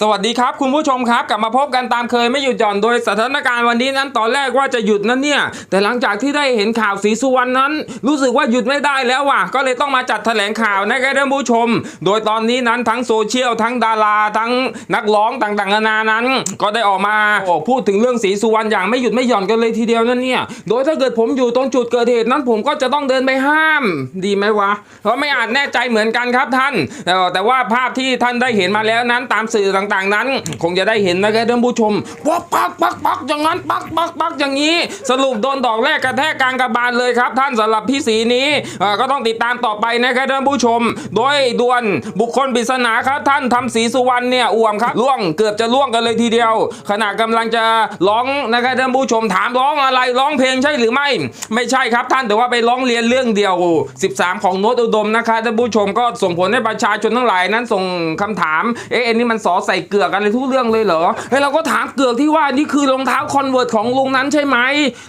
สวัสดีครับคุณผู้ชมครับกลับมาพบกันตามเคยไม่หยุดหย่อนโดยสถานการณ์วันนี้นั้นตอนแรกว่าจะหยุดนั้นเนี่ย แต่หลังจากที่ได้เห็นข่าวสีสุวรรณนั้น รู้สึกว่าหยุดไม่ได้แล้วว่ะก็เลยต้องมาจัดแถลงข่าวนะครับท่านผู้ชม โดยตอนนี้นั้นทั้งโซเชียลทั้งดาราทั้งนักร้องต่างๆนานานั้น ก็ได้ออกมาพูดถึงเรื่องสีสุวรรณอย่างไม่หยุดไม่หย่อนกันเลยทีเดียวนั่นเนี่ยโดยถ้าเกิดผมอยู่ตรงจุดเกิดเหตุนั้นผมก็จะต้องเดินไปห้าม ดีไหมวะเพราะไม่อาจแน่ใจเหมือนกันครับท่านแต่แต่ว่าภาพที่ท่านได้เห็นมาแล้วนั้นตามสื่อต่างๆ นั้น คงจะได้เห็นนะครับท่านผู้ชมปักปักปักปักอย่างนั้นปักปักปักอย่างนี้ สรุปโดนดอกแรกกระแทกกลางกระบาลเลยครับ ท่านสำหรับพี่สีนี้ก็ต้องติดตามต่อไปนะครับท่านผู้ชม โดยด่วนบุคคลปริศนาครับ ท่านทำสีสุวรรณเนี่ยอ่วมครับล่วงเกือบจะล่วงกันเลยทีเดียว ขณะกำลังจะร้องนะครับท่านผู้ชมถามร้องอะไรร้องเพลงใช่หรือไม่ ไม่ใช่ครับท่านแต่ว่าไปร้องเรียนเรื่องเดียว 13 ของโน้ตอุดมนะครับท่านผู้ชมก็ส่งผลให้ประชาชนทั้งหลายนั้นส่งคำถามเอ๊ะอันนี้มันสอใส่เกลือกอะไรทุกเรื่องเลยเหรอเฮ้เราก็ถามเกลือกที่ว่านี่คือรองเท้าคอนเวิร์ตของลุงนั้นใช่ไหม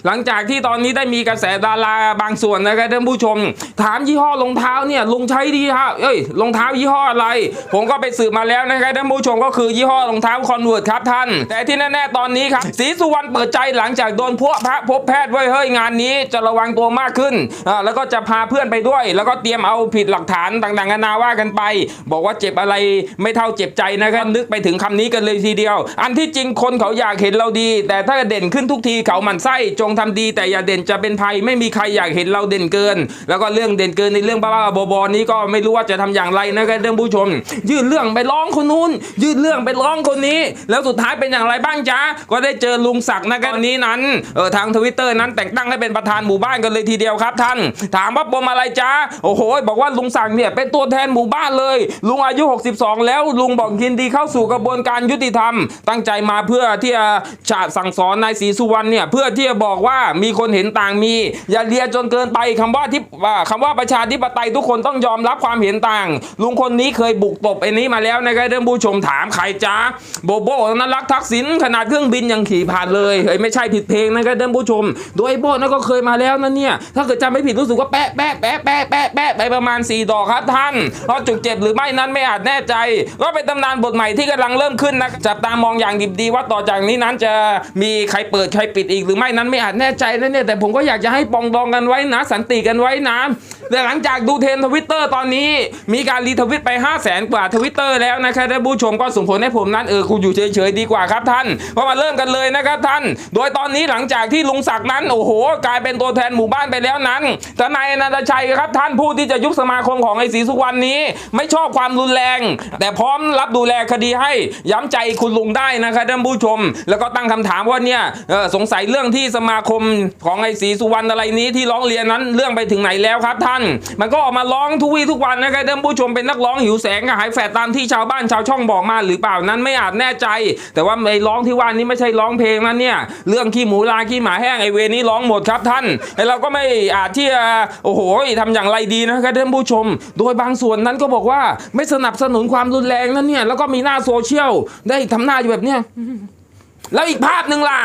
หลังจากที่ตอนนี้ได้มีกระแสดาราบางส่วนนะครับท่านผู้ชม ถามยี่ห้อรองเท้าเนี่ยลุงใช้ดีฮะเอ้ยรองเท้ายี่ห้ออะไร ผมก็ไปสืบมาแล้วนะครับท่านผู้ชมก็คือยี่ห้อรองเท้าคอนเวิร์ตครับท่าน แต่ที่แน่ๆตอนนี้ครับศรีสุวรรณเปิดใจหลังจากโดนพวกพระพบแพทย์ไว้เฮ้ยงานนี้จะระวังตัวมากขึ้นอ่าแล้วก็จะพาเพื่อนไปด้วย แล้วก็เตรียมเอาผิดหลักฐานต่างๆนานาว่ากันไป บอกว่าเจ็บอะไรไม่เท่าเจ็บใจนะครับนึกไปไปถึงคำนี้กันเลยทีเดียว อันที่จริงคนเขาอยากเห็นเราดี แต่ถ้าเด่นขึ้นทุกทีเขาหมั่นไส้จงทำดี แต่อย่าเด่นจะเป็นภัยไม่มีใครอยากเห็นเราเด่นเกิน แล้วก็เรื่องเด่นเกินในเรื่องบ้าๆบอๆนี้ก็ไม่รู้ว่าจะทำอย่างไรนะครับท่านผู้ชม ยื่นเรื่องไปร้องคนนู้น ยื่นเรื่องไปร้องคนนี้ แล้วสุดท้ายเป็นอย่างไรบ้างจ๊ะก็ได้เจอลุงศักดิ์นะครับนนี้นั้นเออทางทวิตเตอร์นั้นแต่งตั้งให้เป็นประธานหมู่บ้านกันเลยทีเดียวครับ ท่าน ถามว่าปมอะไรจ๊ะโอ้โห บอกว่าลุงศักดิ์เนี่ยเป็นตัวแทนหมู่บ้านเลย ลุงอายุ 62 แล้วลุงบอกยินดีเข้าสู่กระบวนการยุติธรรม ตั้งใจมาเพื่อที่จะฉาสั่งสอนนายศรีสุวรรณเนี่ยเพื่อที่จะบอกว่ามีคนเห็นต่างมี อย่าเลียจนเกินไปคำว่าที่ว่าคำว่าประชาธิปไตยทุกคนต้องยอมรับความเห็นต่าง ลุงคนนี้เคยบุกตบไอ้นี้มาแล้วนะครับท่านผู้ชมถามใครจ๊ะโบโบนั้นรักทักษิณขนาดเครื่องบินยังขี่ผ่านเลยเฮ้ยไม่ใช่ผิดเพลงนะครับท่านผู้ชม โดยโบนั่นก็เคยมาแล้วนั่นเนี่ยถ้าเกิดจำไม่ผิดรู้สึกว่าแปะแปะแปะแปะแปะแปะไปประมาณ 4 ดอกครับท่านเพราะจุกเจ็บหรือไม่นั้นไม่อาจแน่ใจ ก็เป็นตำนานบทใหม่ที่กำลังเริ่มขึ้นนะจับตามองอย่างดิบดีว่าต่อจากนี้นั้นจะมีใครเปิดใครปิดอีกหรือไม่นั้นไม่อาจแน่ใจนะเนี่ยแต่ผมก็อยากจะให้ปองดองกันไว้นะ สันติกันไว้นะแต่หลังจากดูเทรนทวิตเตอร์ตอนนี้ มีการรีทวิตไป 5 0 0แสนกว่าทวิตเตอร์แล้วนะครับท่านผู้ชมก็ส่งผลให้ผมนั้นเออคุณอยู่เฉยๆดีกว่าครับท่านเพราะมาเริ่มกันเลยนะครับท่าน โดยตอนนี้หลังจากที่ลุงศักดิ์นั้น โอ้โห กลายเป็นตัวแทนหมู่บ้านไปแล้วนั้นทนายนันตชัยครับท่านผู้ที่จะยุบสมาคมของไอศรีสุวรรณนี้ ไม่ชอบความรุนแรง แต่พร้อมรับดูแลคดีให้ย้ำใจคุณลุงได้นะครับท่านผู้ชม แล้วก็ตั้งคำถามว่าเนี่ยออสงสัยเรื่องที่สมาคมของไอศรีสุวรรณอะไรนี้ที่ร้องเรียนนั้นเรื่องไปถึงไหนแล้วครับท่านมันก็ออกมาร้องทุกวี่ทุกวันนะครับท่านผู้ชมเป็นนักร้องหิวแสงกระหายแฝดตามที่ชาวบ้านชาวช่องบอกมาหรือเปล่านั้นไม่อาจแน่ใจ แต่ว่าไอ้ร้องที่ว่านี้ไม่ใช่ร้องเพลงนั้นเนี่ยเรื่องขี้หมูลาขี้หมาแห้งไอเวรนี้ร้องหมดครับท่านไอเราก็ไม่อาจที่จะโอ้โหทำอย่างไรดีนะครับท่านผู้ชม โดยบางส่วนนั้นก็บอกว่าไม่สนับสนุนความรุนแรงนั้นเนี่ยแล้วก็มีหน้าโซเชียลได้ทำหน้าอยู่แบบเนี้ยแล้วอีกภาพหนึ่งล่ะ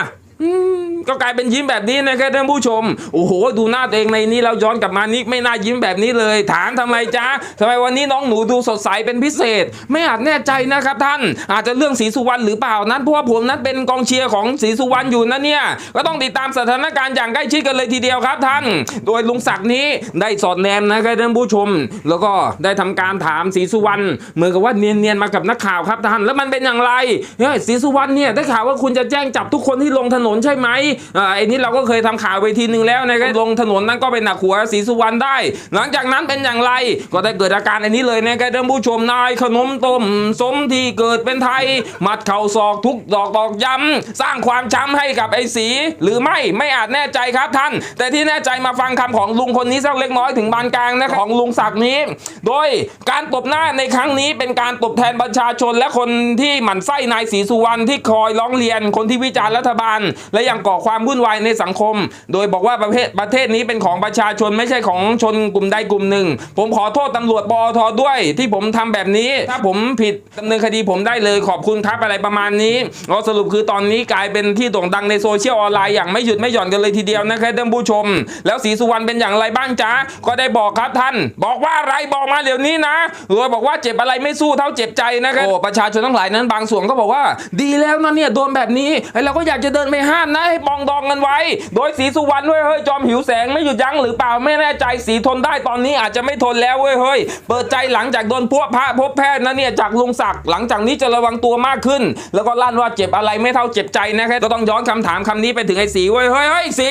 ก็กลายเป็นยิ้มแบบนี้นะครับท่านผู้ชม โอ้โห ดูหน้าตัวเองในนี้เราย้อนกลับมานี่ไม่น่ายิ้มแบบนี้เลย ถามทำไมจ๊ะทำไมวันนี้น้องหนูดูสดใสเป็นพิเศษ ไม่อาจแน่ใจนะครับท่าน อาจจะเรื่องศรีสุวรรณหรือเปล่านั้นเพราะว่าผมนั้นเป็นกองเชียร์ของศรีสุวรรณอยู่นะเนี่ย ก็ต้องติดตามสถานการณ์อย่างใกล้ชิดกันเลยทีเดียวครับท่าน โดยลุงศักดิ์นี้ได้สอดแนมนะครับท่านผู้ชม แล้วก็ได้ทำการถามศรีสุวรรณเหมือนกับว่าเนียนๆมากับนักข่าวครับท่าน แล้วมันเป็นอย่างไรเฮ้ยศรีสุวรรณเนี่ยได้ข่าวว่าคุณจะแจ้งจับทุกคนที่ลงถนนใช่ไหมอ่าไอ้นี้เราก็เคยทำข่าวไปทีหนึ่งแล้วนะครับลงถนนนั้นก็เป็นหนักหัวศรีสุวรรณได้ หลังจากนั้นเป็นอย่างไร ก็ได้เกิดอาการอันนี้เลยนะครับท่านผู้ชมนายขนมต้มสมที่เกิดเป็นไทยมัดเข่าศอกทุกดอกตอกย้ำสร้างความช้ำให้กับไอ้สี หรือไม่ไม่อาจแน่ใจครับท่าน แต่ที่แน่ใจมาฟังคำของลุงคนนี้สักเล็กน้อยถึงบานกลางนะของลุงศักดิ์นี้ โดยการตบหน้าในครั้งนี้เป็นการตบแทนประชาชนและคนที่หมั่นไส้นายศรีสุวรรณที่คอยร้องเรียนคนที่วิจารณ์รัฐบาลและยังก่อความวุ่นวายในสังคม โดยบอกว่าประเทศประเทศนี้เป็นของประชาชนไม่ใช่ของชนกลุ่มใดกลุ่มหนึ่ง ผมขอโทษตำรวจปอทด้วย ที่ผมทำแบบนี้ ถ้าผมผิดดำเนินคดีผมได้เลยขอบคุณครับอะไรประมาณนี้ก็สรุปคือตอนนี้กลายเป็นที่โด่งดังในโซเชียลออนไลน์อย่างไม่หยุดไม่หย่อนกันเลยทีเดียวนะครับท่านผู้ชม แล้วศรีสุวรรณเป็นอย่างไรบ้างจ๊ะก็ได้บอกครับท่าน บอกว่าอะไรบอกมาเดี๋ยวนี้นะโดยบอกว่าเจ็บอะไรไม่สู้เท่าเจ็บใจนะครับโอ้ประชาชนทั้งหลายนั้นบางส่วนก็บอกว่า ดีแล้วนะเนี่ยโดนแบบนี้ไอ้เราก็อยากจะเดินไปหามนะให้ปองดองกันไว้ โดยศรีสุวรรณด้ยเฮ้ยจอมหิวแสงไม่หยุดยั้งหรือเปล่าไม่แน่ใจสีทนได้ตอนนี้อาจจะไม่ทนแล้วเว้ยเฮ้ยเปิดใจหลังจากโดนพวกพระพบแพทย์นะเนี่ยจากลุงศักดิ์หลังจากนี้จะระวังตัวมากขึ้น แล้วก็ลั่นว่าเจ็บอะไรไม่เท่าเจ็บใจนะครับก็ต้องย้อนคำถามคำนี้ไปถึงไอ้สีเว้ยเฮ้ยเฮ้ยสี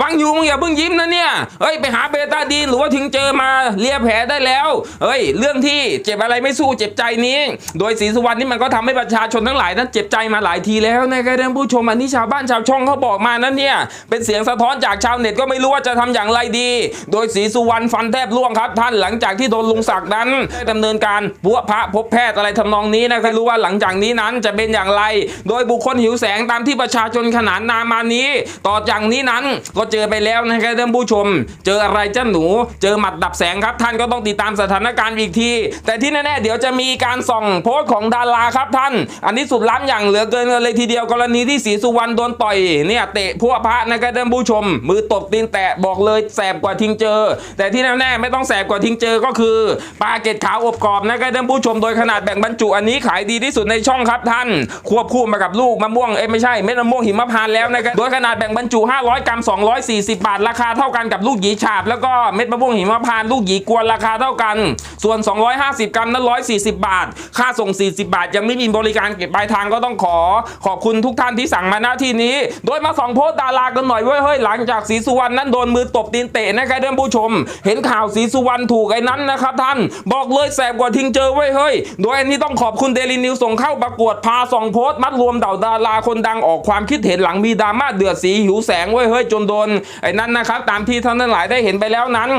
ฟังอยู่มึงอย่าเพิ่งยิ้มนะเนี่ยเฮ้ยไปหาเบต้าดีนหรือว่าถึงเจอมาเลียแผลได้แล้วเฮ้ยเรื่องที่เจ็บอะไรไม่สู้เจ็บใจนี้ โดยศรีสุวรรณนี่มันก็ทำให้ประชาชนทั้งหลายนั้นเจ็บใจมาหลายทีแล้วนะครับท่านผู้ชมอันนี้ชาวบ้านชาวช่องเขาบอกมานั้นเนี่ย เป็นเสียงสะท้อนจากชาวเน็ตก็ไม่รู้ว่าจะทำอย่างไรดี โดยศรีสุวรรณฟันแทบร่วงครับ ท่านหลังจากที่โดนลุงศักดิ์นั้นด้ดำเนินการบัวพระพบแพทย์อะไรทำนองนี้นะครับรู้ว่าหลังจากนี้นั้นจะเป็นอย่างไร โดยบุคคลหิวแสงตามที่ประชาชนขนานนามมานี้ ต่อจากนี้นั้นก็เจอไปแล้วนะครับท่านผู้ชม เจออะไรเจ้าหนู เจอหมัดดับแสงครับ ท่านก็ต้องติดตามสถานการณ์อีกที แต่ที่แน่ๆเดี๋ยวจะมีการส่องโพสต์ของดาราครับท่าน อันนี้สุดล้ำอย่างเหลือเกินเลยทีเดียวกรณีที่ศรีสุวรรณโดนต่อยเนี่ยเตะพวกพระนะครับท่านผู้ชม มือตบตีนแตะบอกเลยแสบกว่าทิ้งเจอ แต่ที่แน่ๆไม่ต้องแสบกว่าทิ้งเจอก็คือปลาเกล็ดขาวอบกรอบนะครับท่านผู้ชมโดยขนาดแบ่งบรรจุอันนี้ขายดีที่สุดในช่องครับท่าน ควบคู่มากับลูกมะม่วงเอ้ไม่ใช่เม็ดมะม่วงหิมพานต์แล้วนะครับโดยขนาดแบ่งบรรจุ 500 กรัม 240 บาท ราคาเท่ากันกับลูกหยีฉาบ แล้วก็เม็ดมะม่วงหิมพานต์ลูกหยีกวนราคาเท่ากัน ส่วน 250 กรัมนั้น 140 บาท ค่าส่ง 40 บาท ยังไม่มีบริการเก็บปลายทางก็ต้องขอ ขอบคุณทุกท่านที่สั่งมาหน้าที่นี้โดยมาส่องโพสต์ดารากันหน่อยเว้ยเฮ้ยหลังจากศรีสุวรรณนั้นโดนมือตบตีนเตะนะครับท่านผู้ชม เห็นข่าวศรีสุวรรณถูกไอ้นั้นนะครับท่าน บอกเลยแสบกว่าทิ้งเจอเว้ยเฮ้ย โดยอันนี้ต้องขอบคุณเดลินิวส่งเข้าประกวดพาส่องโพสต์มัดรวมเด่าดาราคนดังออกความคิดเห็นหลังมีดราม่าเดือดสีหิวแสงเว้ยเฮ้ยจนโดนไอ้นั้นนะครับตามที่ท่านทั้งหลายได้เห็นไปแล้วนั้น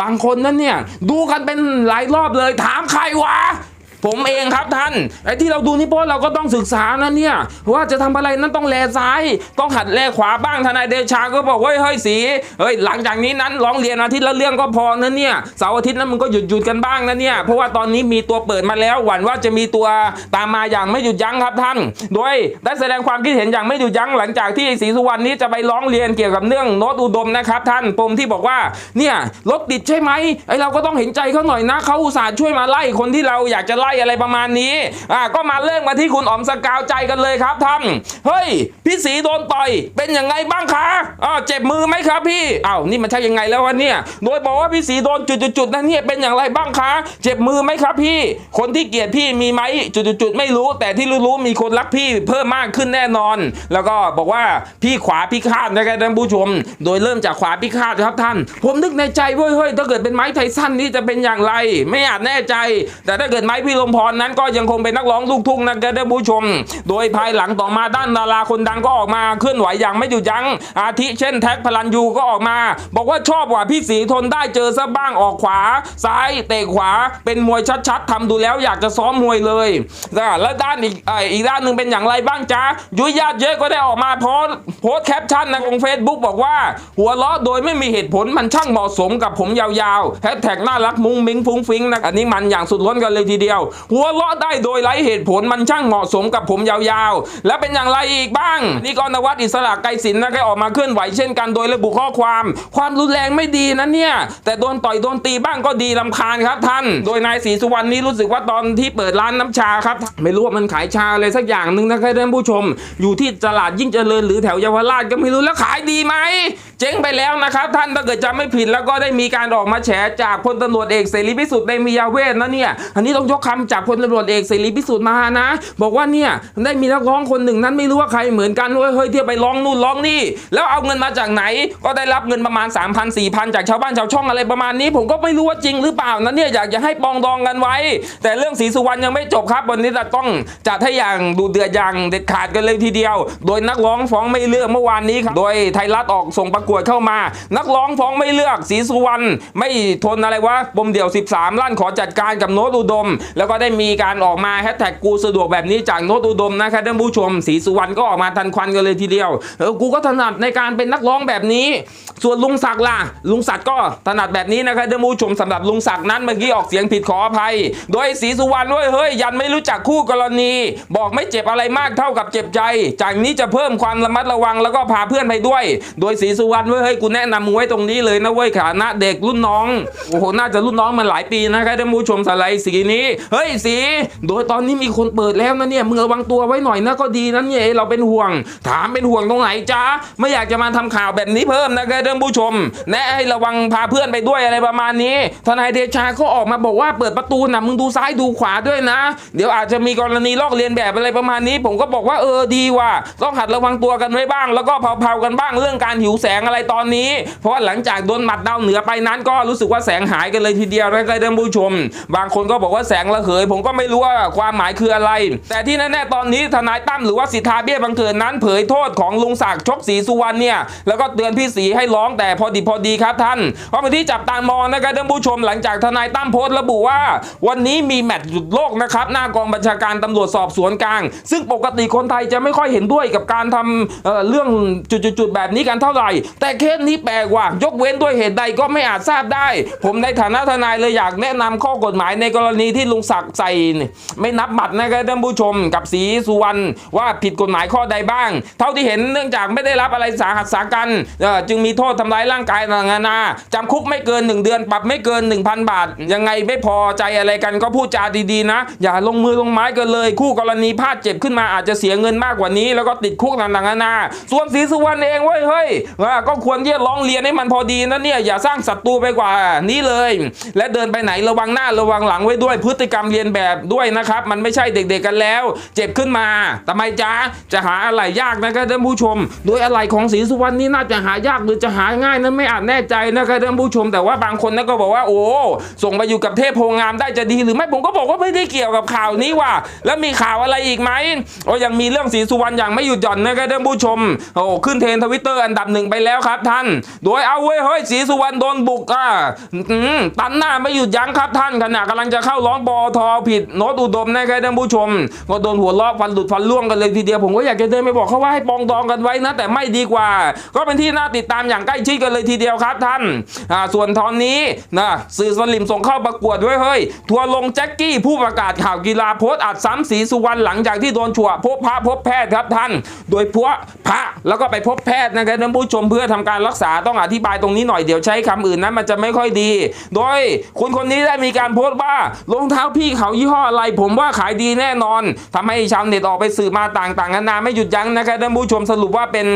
บางคนนั้นเนี่ยดูกันเป็นหลายรอบเลยถามใครวะ ผมเองครับท่านไอ้ที่เราดูนี่เพราะเราก็ต้องศึกษานะเนี่ยว่าจะทำอะไรนั้นต้องแลซ้าย ต้องหัดแลขวาบ้างทนายเดชาก็บอกเฮ้ยเฮ้ยสีเฮ้ยหลังจากนี้นั้นร้องเรียนอาทิตย์ละเรื่องก็พอนะเนี่ยเสาร์อาทิตย์นั้นมึงก็หยุดหยุดกันบ้างนะเนี่ยเพราะว่าตอนนี้มีตัวเปิดมาแล้วหวั่นว่าจะมีตัวตามมาอย่างไม่หยุดยั้งครับท่าน โดยได้แสดงความคิดเห็นอย่างไม่หยุดยั้งหลังจากที่ศรีสุวรรณนี้จะไปร้องเรียนเกี่ยวกับเรื่องโน้ตอุดมนะครับท่านปมที่บอกว่าเนี่ยรถติดใช่ไหมไอเราก็ต้องเห็นใจเขาหน่อยนะเขาอุตส่าห์ช่วยมาไล่คนที่เราอยากจะไล่อะไรประมาณนี้อ่าก็มาเริ่มมาที่คุณอ๋อมสกาวใจกันเลยครับท่านเฮ้ยพี่สีโดนต่อยเป็นยังไงบ้างคะอ่าเจ็บมือไหมครับพี่อ้าวนี่มันใช่ยังไงแล้ววะเนี่ยโดยบอกว่าพี่สีโดนจุดๆๆนั่นเนี่ยเป็นอย่างไรบ้างคะเจ็บมือไหมครับพี่ คนที่เกลียดพี่มีไหมจุดๆไม่รู้ แต่ที่รู้ๆมีคนรักพี่เพิ่มมากขึ้นแน่นอน แล้วก็บอกว่าพี่ขวาพิฆาตนะครับท่านผู้ชม โดยเริ่มจากขวาพิฆาตครับท่าน ผมนึกในใจเว้ยเฮ้ยถ้าเกิดเป็นไม้ไทสันนี่จะเป็นอย่างไร ไม่อาจแน่ใจ แต่ถ้าเกิดไม้พี่ลมพรนั้นก็ยังคงเป็นนักร้องลูกทุ่งนะครับท่านผู้ชม โดยภายหลังต่อมาด้านดาราคนดังก็ออกมาเคลื่อนไหวอย่างไม่หยุดยั้ง อาทิเช่นแท็กพลันยูก็ออกมา บอกว่าชอบกว่าพี่สีทนได้เจอซะบ้างออกขวา ซ้ายเตะขวา เป็นมวยชัดๆทำดูแล้วอยากจะซ้อมมวยเลยนะแล้วด้านอีกอีกด้านหนึ่งเป็นอย่างไรบ้างจ๊ะยุยญาติเยอะก็ได้ออกมาโพสโพสแคปชั่นในลงเฟซบุ๊กบอกว่า หัวเราะโดยไม่มีเหตุผลมันช่างเหมาะสมกับผมยาวๆแฮชแท็กน่ารักมุ้งมิ้งฟุ้งฟิ้งนะอันนี้มันอย่างสุดล้นกันเลยทีเดียวหัวเราะได้โดยไร้เหตุผลมันช่างเหมาะสมกับผมยาวๆ และเป็นอย่างไรอีกบ้าง นี่กรนวัดอิสระไกรศิลป์นะก็ออกมาเคลื่อนไหวเช่นกันโดยระบุข้อความ ความรุนแรงไม่ดีนะเนี่ย แต่โดนต่อยโดนตีบ้างก็ดีลำคาญครับท่าน โดยนายศรีสุวรรณนี้รู้สึกว่าตอนที่เปิดร้านน้ำชาครับ ไม่รู้ว่ามันขายชาอะไรสักอย่างหนึ่งนะครับท่านผู้ชม อยู่ที่ตลาดยิ่งเจริญหรือแถวเยาวราชก็ไม่รู้แล้วขายดีไหมเจ๊งไปแล้วนะครับท่านถ้าเกิดจำไม่ผิดแล้วก็ได้มีการออกมาแฉจากพลตำรวจเอกเสรีพิสุทธิ์ในมียาเวทนะเนี่ยอันนี้ต้องยกคำจากพลตำรวจเอกเสรีพิสุทธิ์มานะ บอกว่าเนี่ยได้มีนักร้องคนหนึ่งนั้นไม่รู้ว่าใครเหมือนกันเว้ยเฮ้ยเที่ยวไปร้องนู่นร้องนี่ แล้วเอาเงินมาจากไหน ก็ได้รับเงินประมาณ 3 0 0 0 4 0 0 0 จากชาวบ้านชาวช่องอะไรประมาณนี้ ผมก็ไม่รู้ว่าจริงหรือเปล่านะเนี่ยอยากจะให้ปองดองกันไว้ แต่เรื่องศรีสุวรรณยังไม่จบครับ วันนี้จะต้องจัดให้อย่างดูเดือดอย่างเด็ดขาดกันเลยทีเดียว โดยนักร้องฟ้องไม่เลือกเมื่อวานนี้ครับโดยไทยรัฐออกส่งประกวดเข้ามา นักร้องฟ้องไม่เลือกศรีสุวรรณไม่ทนอะไรวะปมเดี่ยว 13ล้านขอจัดการกับโน้ตอุดมแล้วแล้วก็ได้มีการออกมาแฮชแท็กกูสะดวกแบบนี้จากโนตอุดมนะครับท่านผู้ชมศรีสุวรรณก็ออกมาทันควันกันเลยทีเดียวเออกูก็ถนัดในการเป็นนักร้องแบบนี้ ส่วนลุงศักดิ์ล่ะ ลุงศักดิ์ก็ถนัดแบบนี้นะครับท่านผู้ชมสำหรับลุงศักดิ์นั้นเมื่อกี้ออกเสียงผิดขออภัย โดยศรีสุวรรณเว้ยเฮ้ยยันไม่รู้จักคู่กรณี บอกไม่เจ็บอะไรมากเท่ากับเจ็บใจ จากนี้จะเพิ่มความระมัดระวังแล้วก็พาเพื่อนไปด้วย โดยศรีสุวรรณเว้ยเฮ้ยกูแนะนำมึงไว้ตรงนี้เลยนะเว้ยขานะเด็กรุ่นน้องโอ้โหน่าจะรุ่นน้องมาหลายปีนะครับท่านผู้ชมสไลด์สีนี้เฮ้ยสีโดยตอนนี้มีคนเปิดแล้วนะเนี่ยมึงระวังตัวไว้หน่อยนะก็ดีนะเนี่ยเราเป็นห่วง ถามเป็นห่วงตรงไหนจ๊ะไม่อยากจะมาทำข่าวแบบนี้เพิ่มนะครับท่านผู้ชมแนะให้ระวังพาเพื่อนไปด้วยอะไรประมาณนี้ ทนายเดชาก็ออกมาบอกว่าเปิดประตูนะมึงดูซ้ายดูขวาด้วยนะ เดี๋ยวอาจจะมีกรณีลอกเลียนแบบอะไรประมาณนี้ ผมก็บอกว่าเออดีว่ะต้องหัดระวังตัวกันไว้บ้าง แล้วก็เผาๆกันบ้างเรื่องการหิวแสงอะไรตอนนี้ เพราะว่าหลังจากโดนหมัดดาวเหนือไปนั้นก็รู้สึกว่าแสงหายกันเลยทีเดียวนะครับท่านผู้ชม บางคนก็บอกว่าแสงระเหยผมก็ไม่รู้ว่าความหมายคืออะไร แต่ที่แน่ๆตอนนี้ทนายตั้มหรือว่าสิทธาเบี้ยบังเกิดนั้นเผยโทษของลุงศักดิ์ชกศรีสุวรรณเนี่ยแล้วก็เตือนพี่ศรีให้ร้องแต่พอดีพอดีครับท่านเพราะเป็นที่จับตามองนะครับท่านผู้ชมหลังจากทนายตั้มโพสต์ระบุว่า วันนี้มีแมตช์หยุดโลกนะครับหน้ากองบัญชาการตำรวจสอบสวนกลาง ซึ่งปกติคนไทยจะไม่ค่อยเห็นด้วยกับการทำเเรื่องจุดๆแบบนี้กันเท่าไหร่ แต่เคสนี้แปลกว่ายกเว้นด้วยเหตุใดก็ไม่อาจทราบได้ ผมในฐานะทนายเลยอยากแนะนำข้อกฎหมายในกรณีที่ลุงศักดิ์ใส่ไม่นับบัตรนะครับท่านผู้ชมกับศรีสุวรรณว่าผิดกฎหมายข้อใดบ้าง เท่าที่เห็นเนื่องจากไม่ได้รับอะไรสาหัสสากันจึงมีโทษทำร้ายร่างกายต่างๆนานาจำคุกไม่เกิน 1 เดือนปรับไม่เกิน 1,000 บาท ยังไงไม่พอใจอะไรกันก็พูดจาดีๆนะ อย่าลงมือลงไม้กันเลย คู่กรณีพลาดเจ็บขึ้นมาอาจจะเสียเงินมากกว่านี้ แล้วก็ติดคุกต่างๆนานาส่วนศรีสุวรรณเองเว้ยเฮ้ยก็ควรที่จะร้องเรียนให้มันพอดีนะเนี่ยอย่าสร้างศัตรูไปกว่านี้เลย และเดินไปไหนระวังหน้าระวังหลังไว้ด้วยพฤติกรรมเรียนแบบด้วยนะครับ มันไม่ใช่เด็กๆกันแล้ว เจ็บขึ้นมาทำไมจ๊ะจะหาอะไรยากนะครับท่านผู้ชม โดยอะไรของศรีสุวรรณนี่น่าจะหายากหรือจะหาง่ายนั้นไม่อาจแน่ใจนะครับท่านผู้ชม แต่ว่าบางคนนะก็บอกว่าโอ้ส่งไปอยู่กับเทพโพงามได้จะดีหรือไม่ผมก็บอกว่าไม่ได้เกี่ยวกับข่าวนี้ว่ะแล้วมีข่าวอะไรอีกไหมโอ้ยังมีเรื่องศรีสุวรรณอย่างไม่หยุดหย่อนนะครับท่านผู้ชมโอ้ขึ้นเทรนทวิตเตอร์อันดับหนึ่งไปแล้วครับท่าน โดยเอาเว้ยเฮ้ยศรีสุวรรณโดนบุกอะตันหน้าไม่หยุดยั้งครับท่านขณะกำลังจะเข้าร้องปอทผิดโน้ตอุดมนะครับท่านผู้ชม ก็โดนหัวล้อฟันหลุดฟันล่วงกันเลยทีเดียวผมก็อยากจะเดินไปบอกเขาว่าให้ปองดองกันไว้นะ แต่ไม่ดีกว่า ก็เป็นที่น่าติดตามอย่างใกล้ชิดกันเลยทีเดียวครับท่านอ่าส่วนตอนนี้นะสื่อสลิมส่งเข้าประกวดด้วยเฮ้ยทัวร์ลงแจ็คกี้ผู้ประกาศข่าวกีฬาโพสต์อัดซ้ำศรีสุวรรณหลังจากที่โดนฉวพบพระพบแพทย์ครับท่าน โดยพวพระแล้วก็ไปพบแพทย์นะครับท่านผู้ชมเพื่อทำการรักษาต้องอธิบายตรงนี้หน่อยเดี๋ยวใช้คำอื่นนั้นมันจะไม่ค่อยดี โดยคุณคนนี้ได้มีการโพสต์ว่า รองเท้าพี่เขายี่ห้ออะไร ผมว่าขายดีแน่นอนทำให้ชาวเน็ตออกไปสื่อมาต่างๆนานาไม่หยุดยั้งนะครับท่านผู้ชมสรุปว่าเป็น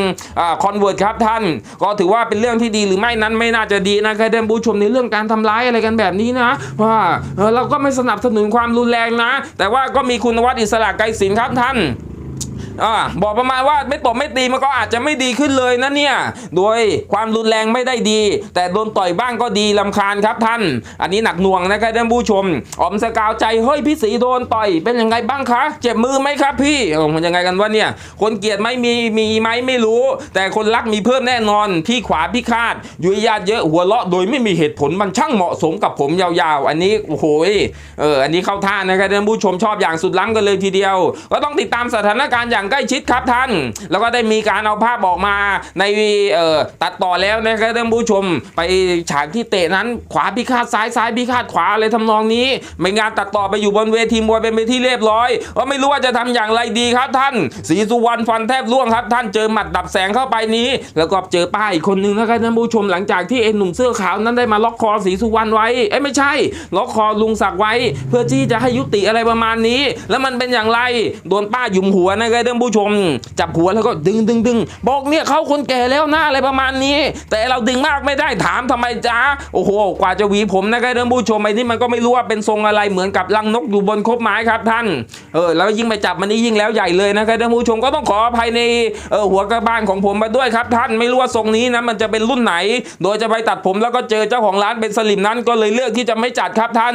คอนเวิร์ตครับท่าน ก็ถือว่าเป็นเรื่องที่ดีหรือไม่นั้นไม่น่าจะดีนะครับท่านผู้ชมในเรื่องการทำร้ายอะไรกันแบบนี้นะว่าเออเราก็ไม่สนับสนุนความรุนแรงนะ แต่ว่าก็มีคุณวัฒน์อิสระไกรศิลป์ครับท่าน อ่าบอกประมาณว่าไม่ตบไม่ตีมันก็อาจจะไม่ดีขึ้นเลยนะเนี่ย โดยความรุนแรงไม่ได้ดี แต่โดนต่อยบ้างก็ดีลำคาญครับท่าน อันนี้หนักหน่วงนะครับท่านผู้ชม อมสกาวใจเฮ้ยพี่สีโดนต่อยเป็นยังไงบ้างคะ เจ็บมือไหมครับพี่มันยังไงกันวะเนี่ย คนเกลียดไหมมีมีไหมไม่รู้ แต่คนรักมีเพิ่มแน่นอน พี่ขวาพี่คาดยุยญาติเยอะหัวเราะโดยไม่มีเหตุผลมันช่างเหมาะสมกับผมยาวๆ อันนี้โอ้โหเอออันนี้เข้าท่านะครับท่านผู้ชมชอบอย่างสุดล้ำกันเลยทีเดียว ก็ต้องติดตามสถานการณ์อย่างใกล้ชิดครับท่าน แล้วก็ได้มีการเอาภาพออกมาในตัดต่อแล้วนะครับท่านผู้ชม ไปฉากที่เตะนั้นขวาพิฆาตซ้ายซ้ายพิฆาตขวาอะไรทำนองนี้ไม่งานตัดต่อไปอยู่บนเวทีมวยเป็นไปที่เรียบร้อยก็ไม่รู้ว่าจะทำอย่างไรดีครับท่านศรีสุวรรณฟันแทบร่วงครับท่านเจอหมัดดับแสงเข้าไปนี้ แล้วก็เจอป้าอีกคนนึงนะครับท่านผู้ชมหลังจากที่ไอ้หนุ่มเสื้อขาวนั้นได้มาล็อกคอศรีสุวรรณไว้เอ้ไม่ใช่ ล็อกคอลุงศักดิ์ไว้ เพื่อที่จะให้ยุติอะไรประมาณนี้ แล้วมันเป็นอย่างไรโดนป้ายุมหัวนะครับานผู้ชม จับหัวแล้วก็ดึงดึงดึงบอกเนี่ยเขาคนแก่แล้วหน้าอะไรประมาณนี้ แต่เราดึงมากไม่ได้ถามทำไมจ้าโอ้โห กว่าจะหวีผมนะครับท่านผู้ชมไอ้นี่มันก็ไม่รู้ว่าเป็นทรงอะไรเหมือนกับรังนกอยู่บนคบไม้ครับท่านเออแล้วยิ่งไปจับมันนี่ยิ่งแล้วใหญ่เลยนะครับท่านผู้ชมก็ต้องขออภัยในเออหัวกระบาลของผมมาด้วยครับ ท่านไม่รู้ว่าทรงนี้นะมันจะเป็นรุ่นไหน โดยจะไปตัดผมแล้วก็เจอเจ้าของร้านเป็นสลิมนั้นก็เลยเลือกที่จะไม่จัดครับท่าน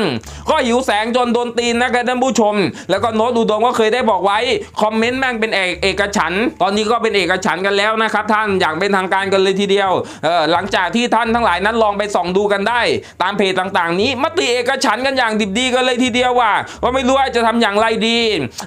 ก็หิวแสงจนโดนตีนนะครับท่านผู้ชม แล้วก็โน้ตอุดมก็เคยได้บอกไว้คอมเมนต์แม่งเป็นเป็นเอกเอกฉัน ตอนนี้ก็เป็นเอกฉันกันแล้วนะครับ ท่านอย่างเป็นทางการกันเลยทีเดียวเออหลังจากที่ท่านทั้งหลายนั้นลองไปส่องดูกันได้ ตามเพจต่างๆ นี้มติเอกฉันกันอย่างดิบดีกันเลยทีเดียวว่า ว่าไม่รู้ว่าจะทำอย่างไรดี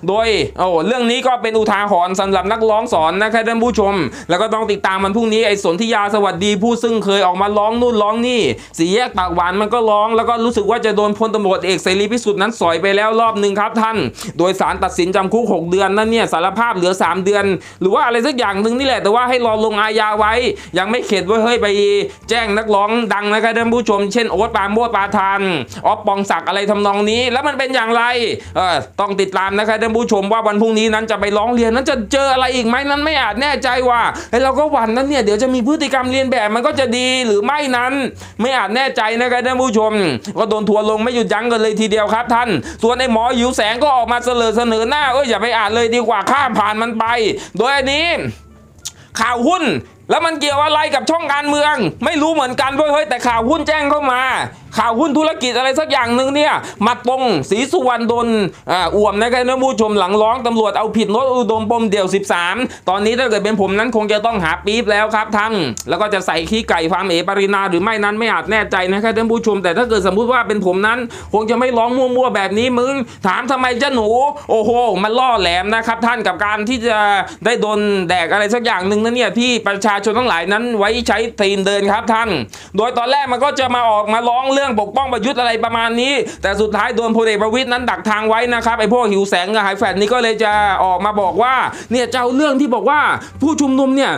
โดยโอ้เรื่องนี้ก็เป็นอุทาหรณ์สำหรับนักร้องสอนนะครับท่านผู้ชม แล้วก็ต้องติดตามมันพรุ่งนี้ไอ้สนธิยาสวัสดีผู้ซึ่งเคยออกมาร้องนู่นร้องนี่สีแยกปากหวานมันก็ร้อง แล้วก็รู้สึกว่าจะโดนพลตำรวจเอกเสรีพิสุทธิ์นั้นสอยไปแล้วรอบหนึ่งครับท่าน โดยสารตัดสินจำคุก 6 เดือนนั่นเนี่ยสารภาพเหลือ 3 เดือน หรือว่าอะไรสักอย่างหนึ่งนี่แหละ แต่ว่าให้รอลงอาญาไว้ ยังไม่เข็ดว่าเฮ้ยไปแจ้งนักร้องดังนะครับท่านผู้ชม เช่นโอ๊ตปาโมดปาทานออฟปองศักอะไรทำนองนี้ แล้วมันเป็นอย่างไรเออต้องติดตามนะครับท่านผู้ชมว่าวันพรุ่งนี้นั้นจะไปร้องเรียนนั้นจะเจออะไรอีกไหมนั้นไม่อาจแน่ใจว่าเฮ้เราก็หวั่นนั้นเนี่ยเดี๋ยวจะมีพฤติกรรมเรียนแบบมันก็จะดีหรือไม่นั้น ไม่อาจแน่ใจนะครับท่านผู้ชม ก็โดนทัวร์ลงไม่หยุดยั้งกันเลยทีเดียวครับท่าน ส่วนไอ้หมอหิวแสงก็ออกมาเสนอเสนอหน้าเอ้ยอย่าไปอ่านเลยดีกว่าข้ามผ่านมันไป โดยอันนี้ ข่าวหุ้นแล้วมันเกี่ยวอะไรกับช่องการเมือง ไม่รู้เหมือนกันเว้ยเฮ้ยแต่ข่าวหุ้นแจ้งเข้ามา ข่าวหุ้นธุรกิจอะไรสักอย่างหนึ่งเนี่ยมาตรงศรีสุวรรณดลอ่าอ่วมนะครับท่านผู้ชมหลังร้องตำรวจเอาผิดโนตอุดมปมเดี่ยว 13 ตอนนี้ถ้าเกิดเป็นผมนั้นคงจะต้องหาปี๊บแล้วครับท่านแล้วก็จะใส่ขี้ไก่ฟาร์มเอปรินาหรือไม่นั้นไม่อาจแน่ใจนะครับท่านผู้ชม แต่ถ้าเกิดสมมุติว่าเป็นผมนั้น คงจะไม่ร้องมั่วๆแบบนี้มึง ถามทำไมเจ้าหนู โอ้โห มันล่อแหลมนะครับท่านกับการที่จะได้โดนแดกอะไรสักอย่างหนึ่งนะเนี่ยที่ประชาชนทั้งหลายนั้นไว้ใช้ตีนเดินครับท่าน โดยตอนแรกมันก็จะมาออกมาร้องเรื่องปกป้องประยุทธ์อะไรประมาณนี้ แต่สุดท้ายโดนพลเอกประวิตยนั้นดักทางไว้นะครับไอ้พวกหิวแสงกับหายแฟดนี่ก็เลยจะออกมาบอกว่าเนี่ยเจ้าเรื่องที่บอกว่าผู้ชุมนุมเนี่ย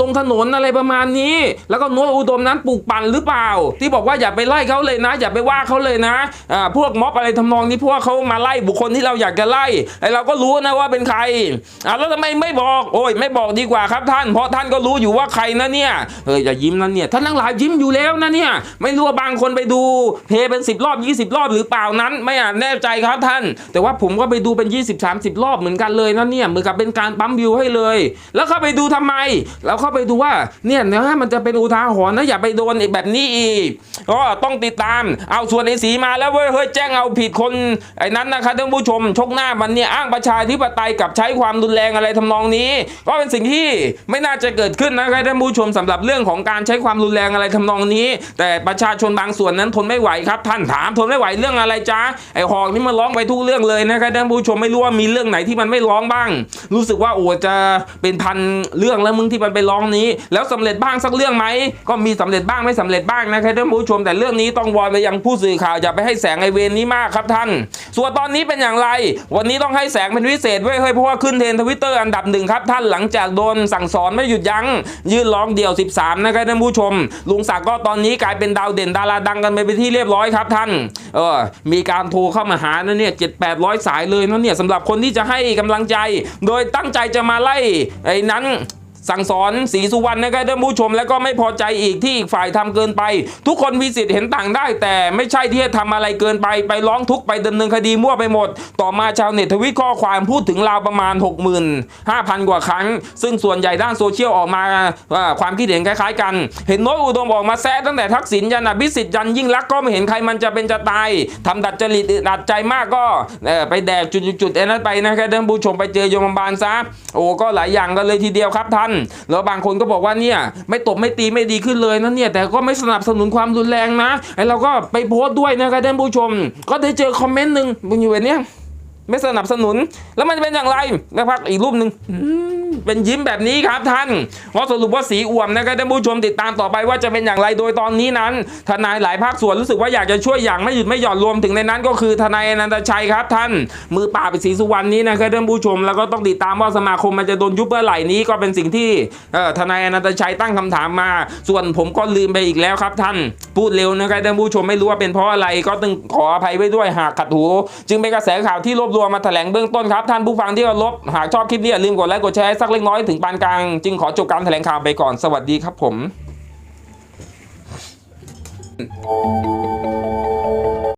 ลงถนนอะไรประมาณนี้ แล้วก็โน้ตอุดมนั้นปลูกปั่นหรือเปล่า ที่บอกว่าอย่าไปไล่เขาเลยนะ อย่าไปว่าเขาเลยนะอ่าพวกม็อบอะไรทำนองนี้พวกเขามาไล่บุคคลที่เราอยากจะไล่ไอ้เราก็รู้นะว่าเป็นใครอ่าแล้วทำไมไม่บอกโอ้ยไม่บอกดีกว่าครับท่าน เพราะท่านก็รู้อยู่ว่าใครนะเนี่ยเอออย่ายิ้มนะเนี่ยท่านทั้งหลายยิ้มอยู่แล้วนะเนี่ยไม่รู้ว่าบางคนไปดูเพย์เป็น 10 รอบ 20 รอบหรือเปล่านั้น ไม่อาจแน่ใจครับท่าน แต่ว่าผมก็ไปดูเป็น 20 30 รอบเหมือนกันเลยนะเนี่ยเหมือนกับเป็นการปั๊มวิวให้เลย แล้วเข้าไปดูทำไม แล้วเข้าไปดูว่าเนี่ยนะมันจะเป็นอุทาหรณ์นะอย่าไปโดนอีกแบบนี้อีกก็ต้องติดตาม เอาส่วนไอ้สีมาแล้วเว้ยเฮ้ยแจ้งเอาผิดคนไอ้นั้นนะครับท่านผู้ชมชกหน้ามันเนี่ยอ้างประชาธิปไตยกับใช้ความรุนแรงอะไรทำนองนี้ ก็เป็นสิ่งที่ไม่น่าจะเกิดขึ้นนะครับท่านผู้ชมสำหรับเรื่องของการใช้ความรุนแรงอะไรทำนองนี้ แต่ประชาชนบางส่วนนั้นทนไม่ไหวครับท่านถามทนไม่ไหวเรื่องอะไรจ๊ะไอหอกนี่มันร้องไปทุกเรื่องเลยนะครับท่านผู้ชมไม่รู้ว่ามีเรื่องไหนที่มันไม่ร้องบ้าง รู้สึกว่าโอ้จะเป็นพันเรื่องแล้วมึงที่มันไปร้องนี้ แล้วสำเร็จบ้างสักเรื่องไหมก็มีสำเร็จบ้างไม่สำเร็จบ้างนะครับท่านผู้ชมแต่เรื่องนี้ต้องวอนไปยังผู้สื่อข่าวอย่าไปให้แสงไอเวรนี้มากครับท่าน ส่วนตอนนี้เป็นอย่างไร วันนี้ต้องให้แสงเป็นพิเศษไว้ยเฮ้ยเพราะว่าขึ้นเทรนทวิตเตอร์อันดับหนึ่งครับท่านหลังจากโดนสั่งสอนไม่หยุดยั้งยื่นร้องเดี่ยว 13 นะครับท่านผู้ชม ลุงศักดิ์ก็ตอนนี้กลายเป็นดาวเด่นดาราดังกันไปเป็นที่เรียบร้อยครับท่าน เออ มีการโทรเข้ามาหานะเนี่ยเจ็ดแปดร้อยสายเลยนะเนี่ยสำหรับคนที่จะให้กำลังใจ โดยตั้งใจจะมาไล่ไอ้นั้น สั่งสอนศรีสุวรรณนะครับท่านผู้ชมแล้วก็ไม่พอใจอีกที่อีกฝ่ายทำเกินไป ทุกคนมีสิทธิ์เห็นต่างได้ แต่ไม่ใช่ที่จะทำอะไรเกินไปไปร้องทุกข์ไปดำเนินคดีมั่วไปหมด ต่อมาชาวเน็ตทวิตข้อความพูดถึงราวประมาณ65,000 กว่าครั้ง ซึ่งส่วนใหญ่ด้านโซเชียลออกมาความคิดเห็นคล้าย ๆ กัน เห็นโน้ตอุดมออกมาแซะตั้งแต่ทักษิณยันอภิสิทธิ์ยันยิ่งรักก็ไม่เห็นใครมันจะเป็นจะตายทำดัดจริตดัดใจมากก็ไปแดกจุดๆๆไอ้นั้นไปนะครับท่านผู้ชมไปเจอโยมบาลซะโอ้ก็หลายอย่างกันเลยทีเดียวครับท่านแล้วบางคนก็บอกว่าเนี่ยไม่ตบไม่ตีไม่ดีขึ้นเลยนะเนี่ยแต่ก็ไม่สนับสนุนความรุนแรงนะไอ้เราก็ไปโพสต์ด้วยนะครับท่านผู้ชม ก็ได้เจอคอมเมนต์หนึ่งมึงอยู่แบบเนี้ย ไม่สนับสนุน แล้วมันจะเป็นอย่างไรนะพักอีกรูปหนึ่งอืมเป็นยิ้มแบบนี้ครับท่านเพราะสรุปว่าสีอ่วมนะครับท่านผู้ชมติดตามต่อไปว่าจะเป็นอย่างไรโดยตอนนี้นั้น ทนายหลายภาคส่วนรู้สึกว่าอยากจะช่วยอย่างไม่หยุดไม่หย่อนรวมถึงในนั้น ก็คือทนายอนันตชัยครับท่าน มือป่าบเป็นศรีสุวรรณนี้นะครับท่านผู้ชมแล้วก็ต้องติดตามว่าสมาคมมันจะโดนยุบเมื่อไหร่นี้ก็เป็นสิ่งที่เอ่อทนายอนันตชัยตั้งคำถามมา ส่วนผมก็ลืมไปอีกแล้วครับท่าน พูดเร็วนะครับท่านผู้ชมไม่รู้ว่าเป็นเพราะอะไรก็ต้องขออภัยไว้ด้วยหากขัดหู จึงเป็นกระแสข่าวที่รวบรวมมาแถลงเบื้องต้นครับท่านผู้ฟังที่เคารพหากชอบคลิปนี้อย่าลืมกดไลค์กดแชร์ให้สักเล็กน้อยถึงปานกลางจึงขอจบการแถลงข่าวไปก่อนสวัสดีครับผม